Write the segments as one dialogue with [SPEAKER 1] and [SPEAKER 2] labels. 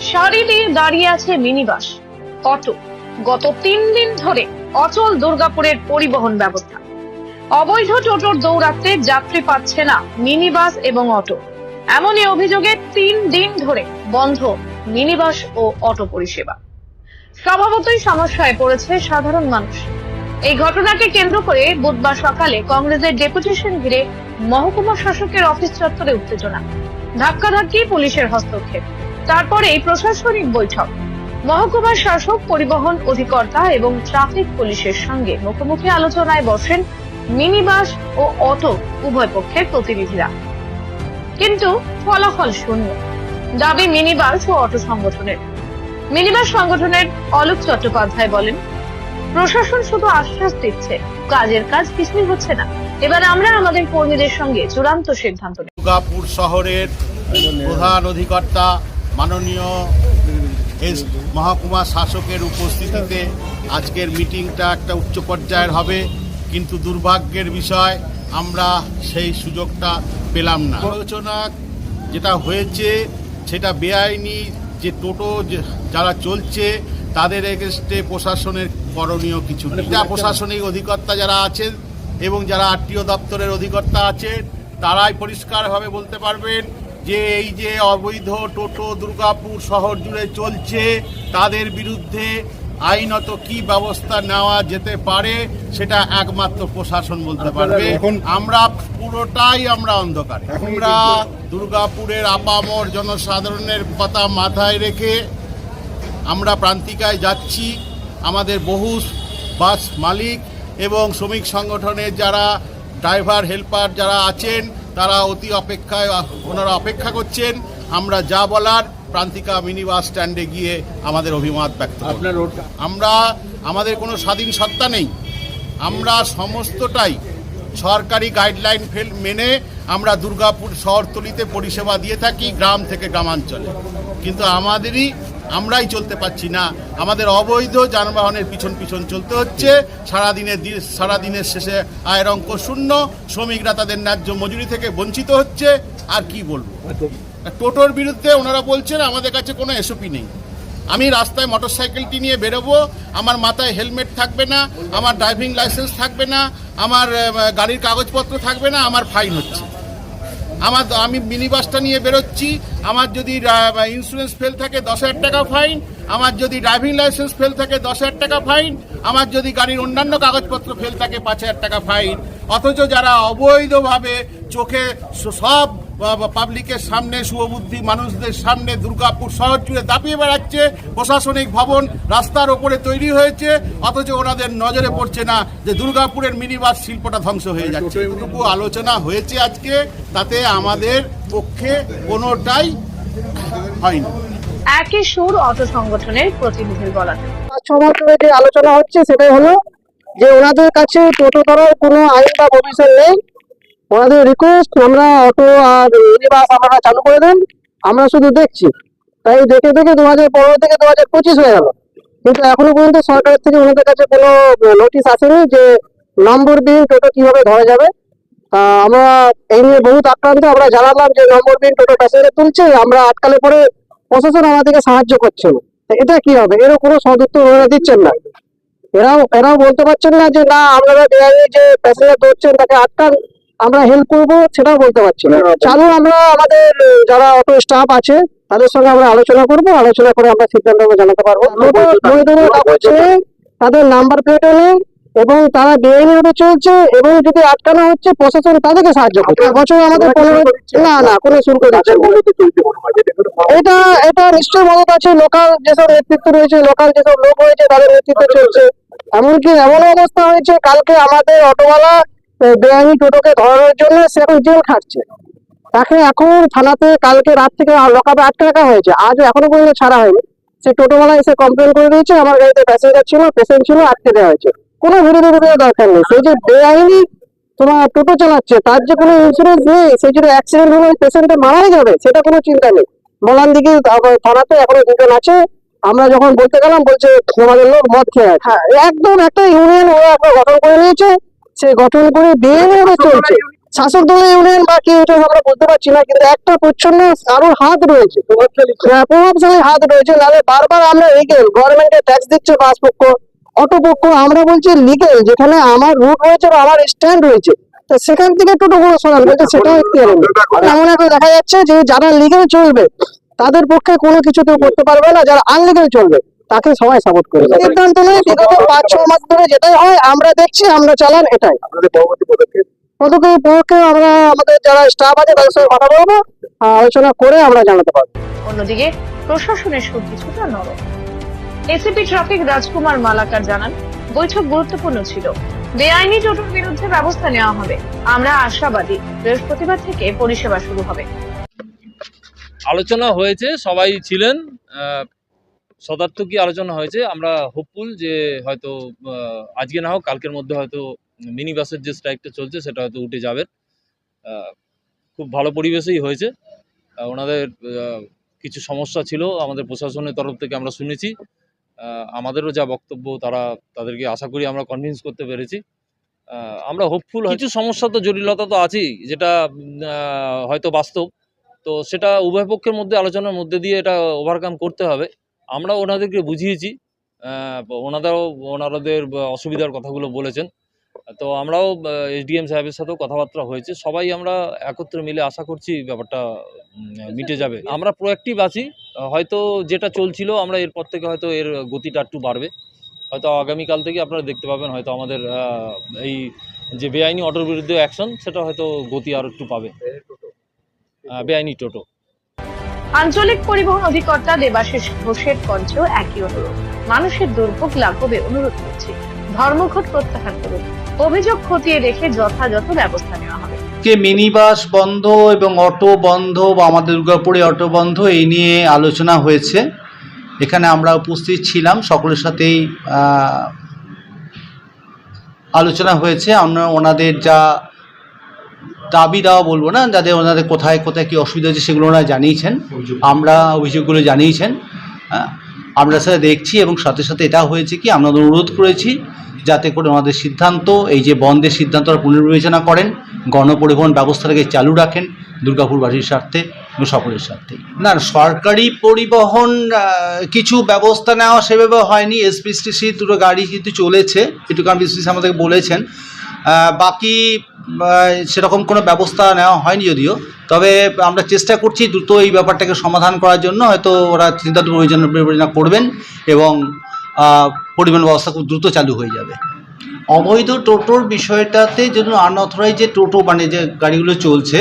[SPEAKER 1] সারি দিয়ে দাঁড়িয়ে আছে মিনি বাস অটো। গত তিন দিন ধরে অচল দুর্গাপুরের পরিবহন ব্যবস্থা। অবৈধ টোটোর যাত্রী পাচ্ছে না মিনি বাস এবং অটো। এমনই অভিযোগে তিন দিন ধরে বন্ধ মিনি বাস ও অটো পরিষেবা। স্বভাবতই সমস্যায় পড়েছে সাধারণ মানুষ। এই ঘটনাকে কেন্দ্র করে বুধবার সকালে কংগ্রেসের ডেপুটেশন ঘিরে মহকুমা শাসকের অফিস চত্বরে উত্তেজনা। ধাক্কাধাক্কি পুলিশের হস্তক্ষেপ। তারপরে প্রশাসনিক বৈঠক। মহকুমার শাসক, পরিবহন অধিকর্তা এবং ট্রাফিক পুলিশের সঙ্গে মুখোমুখি আলোচনায় বসেন মিনি বাস ও অটো উভয় পক্ষের প্রতিনিধিরা। কিন্তু ফলাফল শূন্য। দাবি মিনি বাস ও অটো সংগঠনের। মিনি বাস সংগঠনের অলোক চট্টোপাধ্যায় বলেন, প্রশাসন শুধু আশ্বাস দিচ্ছে, কাজের কাজ কিছুই হচ্ছে না। এবার আমরা আমাদের কর্মীদের সঙ্গে চূড়ান্ত সিদ্ধান্ত নেব।
[SPEAKER 2] দুর্গাপুর শহরের প্রধান অধিকর্তা মাননীয় এস মহকুমা শাসকের উপস্থিতিতে আজকের মিটিংটা একটা উচ্চ পর্যায়ের হবে কিন্তু দুর্ভাগ্যের বিষয় আমরা সেই সুযোগটা পেলাম না আলোচনা যেটা হয়েছে সেটা বেআইনি যে টোটো যারা চলছে তাদের এগেস্টে প্রশাসনের করণীয় কিছু নেই। যা প্রশাসনিক অধিকর্তা যারা আছেন এবং যারা আরটিও দপ্তরের অধিকর্তা আছেন তারাই পরিষ্কারভাবে বলতে পারবেন যে এই যে অবৈধ টোটো দুর্গাপুর শহর জুড়ে চলছে তাদের বিরুদ্ধে আইনত কি ব্যবস্থা নেওয়া যেতে পারে সেটা একমাত্র প্রশাসন বলতে পারবে। আমরা পুরোটাই আমরা অন্ধকার। আমরা দুর্গাপুরের আপামর জনসাধারণের কথা মাথায় রেখে আমরা প্রান্তিকায় যাচ্ছি। আমাদের বহু বাস মালিক এবং শ্রমিক সংগঠনের যারা ড্রাইভার হেল্পার যারা আছেন তারা অতি অপেক্ষায় ওনারা অপেক্ষা করছেন আমরা যা বলার প্রান্তিকা মিনি বাস স্ট্যান্ডে গিয়ে আমাদের অভিমত ব্যক্ত
[SPEAKER 3] আপনার
[SPEAKER 2] আমরা আমাদের কোনো স্বাধীন সত্তা নেই। আমরা সমস্তটাই সরকারি গাইডলাইন ফেল মেনে আমরা দুর্গাপুর শহরতলিতে পরিষেবা দিয়ে থাকি গ্রাম থেকে গ্রামাঞ্চলে। কিন্তু আমাদেরই আমরাই চলতে পারছি না। আমাদের অবৈধ যানবাহনের পিছন পিছন চলতে হচ্ছে। সারাদিনের সারাদিনের শেষে আয়ের অঙ্ক শূন্য। শ্রমিকরা তাদের ন্যায্য মজুরি থেকে বঞ্চিত হচ্ছে। আর কি বলব? টোটোর বিরুদ্ধে ওনারা বলছেন আমাদের কাছে কোনো এসওপি নেই। আমি রাস্তায় মোটরসাইকেলটি নিয়ে বেরোবো। আমার মাথায় হেলমেট থাকবে না আমার ড্রাইভিং লাইসেন্স থাকবে না আমার গাড়ির কাগজপত্র থাকবে না আমার ফাইন হচ্ছে। আমার আমি মিনি বাসটা নিয়ে বেরোচ্ছি। আমার যদি ইন্স্যুরেন্স ফেল থাকে দশ হাজার টাকা ফাইন আমার যদি ড্রাইভিং লাইসেন্স ফেল থাকে দশ হাজার টাকা ফাইন আমার যদি গাড়ির অন্যান্য কাগজপত্র ফেল থাকে পাঁচ হাজার টাকা ফাইন অথচ যারা অবৈধভাবে চোখে সব পাবলিকের সামনে শুভবুদ্ধি মানুষদের সামনে দুর্গাপুর শহর জুড়ে দাপিয়ে বেড়াচ্ছে প্রশাসনিক ভবন রাস্তার ওপরে তৈরি হয়েছে অথচ ওনাদের নজরে পড়ছে না যে দুর্গাপুরের মিনিবাস শিল্পটা ধ্বংস হয়ে যাচ্ছে। এটুকু আলোচনা হয়েছে আজকে তাতে আমাদের পক্ষে কোনোটাই হয়নি।
[SPEAKER 1] একই সুর অটো সংগঠনের প্রতিনিধির
[SPEAKER 4] সময় যে আলোচনা হচ্ছে সেটাই হলো যে ওনাদের কাছে টোটো করার কোনো আইন বা কমিশন নেই। ওনাদের রিকোয়েস্ট আমরা অটো আর মিনিবাস আপনারা চালু করে দেন আমরা শুধু দেখছি। তাই দেখে দেখে দু হাজার পনেরো থেকে দু হাজার পঁচিশ হয়ে গেল। কিন্তু এখনও পর্যন্ত সরকারের থেকে ওনাদের কাছে কোনো নোটিশ আসেনি যে নম্বর বিহীন টোটো কীভাবে ধরা যাবে। আমরা এই নিয়ে বহুত আক্রান্ত আমরা জানালাম যে নম্বর বিহীন টোটো প্যাসেঞ্জার তুলছে আমরা আটকালে পরে প্রশাসন আমাদেরকে সাহায্য করছে। না এটা কি হবে? এরও কোনো সদুত্তর ওনারা দিচ্ছেন না। এরাও এরাও বলতে পারছেন না যে না আপনারা বেআইনি যে প্যাসেঞ্জার ধরছেন তাকে আটকান আমরা হেল্প করব সেটাও বলতে পারছি না। চালু আমরা আমাদের যারা অটো স্টাফ আছে তাদের সঙ্গে আমরা আলোচনা করব আলোচনা করে আমরা সিদ্ধান্ত জানাতে পারব। নেই, তাদের নাম্বার প্লেটও নেই এবং তারা বেআইনি ভাবে চলছে এবং যদি আটকানো হচ্ছে প্রশাসন তাদেরকে সাহায্য করছে বছর আমাদের পনেরো না না কোনো শুল্ক এটা এটা নিশ্চয় মদত আছে। লোকাল যেসব নেতৃত্ব রয়েছে লোকাল যেসব লোক রয়েছে তাদের নেতৃত্ব চলছে। এমনকি এমন অবস্থা হয়েছে কালকে আমাদের অটোওয়ালা বেআইনি টোটোকে ধরানোর জন্য সে এখন জেল খাটছে। তাকে এখন থানাতে কালকে রাত থেকে লকাপে আটকে রাখা হয়েছে। আজ এখনও পর্যন্ত ছাড়া হয়নি। সে টোটোওয়ালা এসে কমপ্লেন করে দিয়েছে আমার গাড়িতে প্যাসেঞ্জার ছিল পেশেন্ট ছিল আটকে দেওয়া হয়েছে। কোনো বিরোধী বিরোধী দরকার নেই। সে যে বেআইনি তোমার টোটো চালাচ্ছে তার যে কোনো ইন্স্যুরেন্স নেই সে যদি অ্যাক্সিডেন্ট হলে পেশেন্টটা মারাই যাবে সেটা কোনো চিন্তা নেই। বলার দিকে থানাতে এখনও দুজন আছে। আমরা যখন বলতে গেলাম বলছে তোমাদের লোক মদ খেয়ে হ্যাঁ একদম একটা ইউনিয়ন ওরা একটা গঠন করে নিয়েছে। সে গঠন করে বেআইনি ভাবে চলছে। শাসক দলের ইউনিয়ন বা কি এটা আমরা বলতে পারছি না কিন্তু একটা প্রচ্ছন্ন আরও হাত রয়েছে। হ্যাঁ, প্রভাবশালী হাত রয়েছে। নাহলে বারবার আমরা লিগেল গভর্নমেন্টের ট্যাক্স দিচ্ছে বাস পক্ষ অটো পক্ষ আমরা বলছি লিগেল যেখানে আমার রুট রয়েছে বা আমার স্ট্যান্ড রয়েছে তো সেখান থেকে টোটো গুলো সরান বলছে সেটাও একটি এমন এখন দেখা যাচ্ছে যে যারা লিগেল চলবে তাদের পক্ষে কোনো কিছুতে করতে পারবে না যারা আনলিগেল চলবে তাকে সবাই সাপোর্ট করবে। সিদ্ধান্ত নেই বিগত পাঁচ ছ মাস ধরে যেটাই হয় আমরা দেখছি আমরা চালান এটাই। পদক্ষেপ? পক্ষে আমরা আমাদের যারা স্টাফ আছে তাদের সঙ্গে কথা বলব আলোচনা করে আমরা জানাতে পারব।
[SPEAKER 1] অন্যদিকে প্রশাসনের সুর কিছুটা নরম। এসিপি ট্রাফিক রাজকুমার মালাকার জানান বৈঠক গুরুত্বপূর্ণ ছিল। বেআইনি টোটোর বিরুদ্ধে ব্যবস্থা নেওয়া হবে। আমরা আশাবাদী। বৃহস্পতিবার থেকে পরিষেবা শুরু হবে।
[SPEAKER 3] আলোচনা হয়েছে সবাই ছিলেন। আহ, সদার্থকই আলোচনা হয়েছে আমরা হোপফুল যে হয়তো আজকে না হোক কালকের মধ্যে হয়তো মিনি বাসের যে স্ট্রাইকটা চলছে সেটা হয়তো উঠে যাবে। খুব ভালো পরিবেশেই হয়েছে। ওনাদের কিছু সমস্যা ছিল আমাদের প্রশাসনের তরফ থেকে আমরা শুনেছি। আমাদেরও যা বক্তব্য, তারা তাদেরকে আশা করি আমরা কনভিন্স করতে পেরেছি। আমরা হোপফুল কিছু সমস্যা তো, জটিলতা তো আছেই, যেটা হয়তো বাস্তব। তো সেটা উভয় পক্ষের মধ্যে, আলোচনার মধ্যে দিয়ে এটা ওভারকাম করতে হবে। আমরা ওনাদেরকে বুঝিয়েছি। ওনারাও, ওনারাদের অসুবিধার কথাগুলো বলেছেন। তো আমরাও এসডিএম সাহেবের সাথেও কথাবার্তা হয়েছে। সবাই আমরা একত্রে মিলে আশা করছি ব্যাপারটা মিটে যাবে। আমরা প্রোয়াক্টিভ আছি। হয়তো যেটা চলছিল, আমরা এরপর থেকে হয়তো এর গতিটা একটু বাড়বে। হয়তো আগামীকাল থেকে আপনারা দেখতে পাবেন, হয়তো আমাদের এই যে বেআইনি অটোর বিরুদ্ধে অ্যাকশন সেটা হয়তো গতি আর একটু পাবে। বেআইনি টোটো।
[SPEAKER 1] আঞ্চলিক পরিবহন অধিকর্তা দেবাশিস ঘোষের কণ্ঠেও একই অনুরোধ। মানুষের দুর্ভোগ লাঘবে অনুরোধ করছি। ধর্মঘট প্রত্যাহার করুন অভিযোগ খতিয়ে দেখে যথাযথ ব্যবস্থা নেওয়া হবে।
[SPEAKER 5] আজকে মিনি বন্ধ এবং অটো বন্ধ বা আমাদের দুর্গাপুরে অটো বন্ধ এই নিয়ে আলোচনা হয়েছে। এখানে আমরা উপস্থিত ছিলাম সকলের সাথেই আলোচনা হয়েছে। আমরা ওনাদের যা দাবি দেওয়া বলব না যাদের ওনাদের কোথায় কোথায় কী অসুবিধা হচ্ছে সেগুলো ওনারা জানিয়েছেন। আমরা অভিযোগগুলো জানিয়েছেন হ্যাঁ, আমরা সেটা দেখছি এবং সাথে সাথে এটা হয়েছে কি আমরা অনুরোধ করেছি যাতে করে ওনাদের সিদ্ধান্ত, এই যে বন্ধের সিদ্ধান্ত পুনর্বিবেচনা করেন, গণপরিবহন ব্যবস্থাটাকে চালু রাখেন দুর্গাপুরবাসীর স্বার্থে এবং সকলের স্বার্থে। না, সরকারি পরিবহন কিছু ব্যবস্থা নেওয়া সেভাবে হয়নি। এসপিসটিসি দুটো গাড়ি কিন্তু চলেছে এটুকু আমি বিসিসি আমাদেরকে বলেছেন। বাকি সেরকম কোনো ব্যবস্থা নেওয়া হয়নি যদিও। তবে আমরা চেষ্টা করছি দ্রুত এই ব্যাপারটাকে সমাধান করার জন্য। হয়তো ওরা চিন্তা বিবেচনা করবেন এবং পরিবহন ব্যবস্থা খুব দ্রুত চালু হয়ে যাবে। অবৈধ টোটোর বিষয়টাতে যদি আনঅথরাইজ যে টোটো মানে যে গাড়িগুলো চলছে,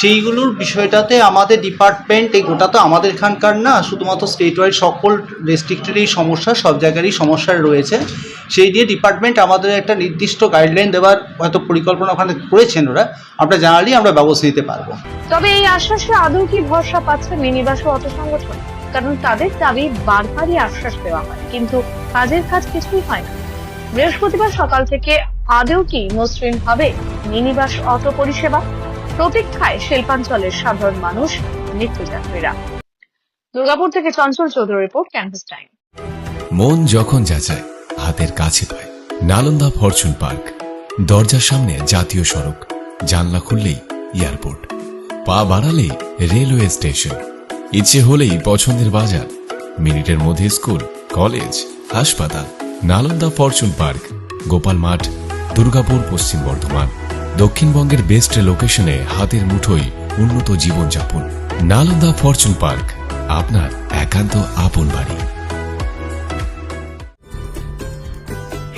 [SPEAKER 5] সেইগুলোর বিষয়টাতে আমাদের ডিপার্টমেন্ট এই গোটা তো আমাদের এখানকার না, শুধুমাত্র স্টেট ওয়াইড সকল ডিস্ট্রিক্টেরই সমস্যা, সব জায়গারই সমস্যা রয়েছে। সেই দিয়ে ডিপার্টমেন্ট আমাদের একটা নির্দিষ্ট গাইডলাইন দেওয়ার হয়তো পরিকল্পনা ওখানে করেছেন ওরা। আমরা জানালেই আমরা ব্যবস্থা নিতে পারব।
[SPEAKER 1] তবে এই আশ্বাসে আদৌ কি ভরসা পাচ্ছে মিনিবাস অটো সংগঠন? কারণ তাদের দাবি বারবারই আশ্বাস দেওয়া হয়, কিন্তু কাজের কাজ কিছুই হয় না। বৃহস্পতিবার সকাল থেকে আদৌ কি মসৃণ হবে মিনিবাস অটো পরিষেবা? প্রতীক্ষায় শিল্পাঞ্চলের সাধারণ মানুষ, নিত্যযাত্রীরা। দুর্গাপুর থেকে Chanchal Chowdhury report campus time.
[SPEAKER 6] মন যখন যা যাচায়, হাতের কাছে পায়। Nalanda fortune park. দরজার সামনে জাতীয় সড়ক। জানলা খুললেই এয়ারপোর্ট। পা বাড়ালেই রেলওয়ে স্টেশন। ইচ্ছে হলেই পছন্দের বাজার, মিনিটের মধ্যে স্কুল, কলেজ, হাসপাতাল, নালন্দা ফরচুন পার্ক, গোপাল মাঠ, দুর্গাপুর পশ্চিম বর্ধমান, দক্ষিণবঙ্গের বেস্ট লোকেশনে হাতের মুঠোয় উন্নত জীবনযাপন, নালন্দা ফরচুন পার্ক, আপনার একান্ত আপন বাড়ি।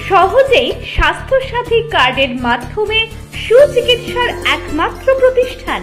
[SPEAKER 7] সহজেই স্বাস্থ্যসাথী কার্ডের মাধ্যমে সুচিকিৎসার একমাত্র প্রতিষ্ঠান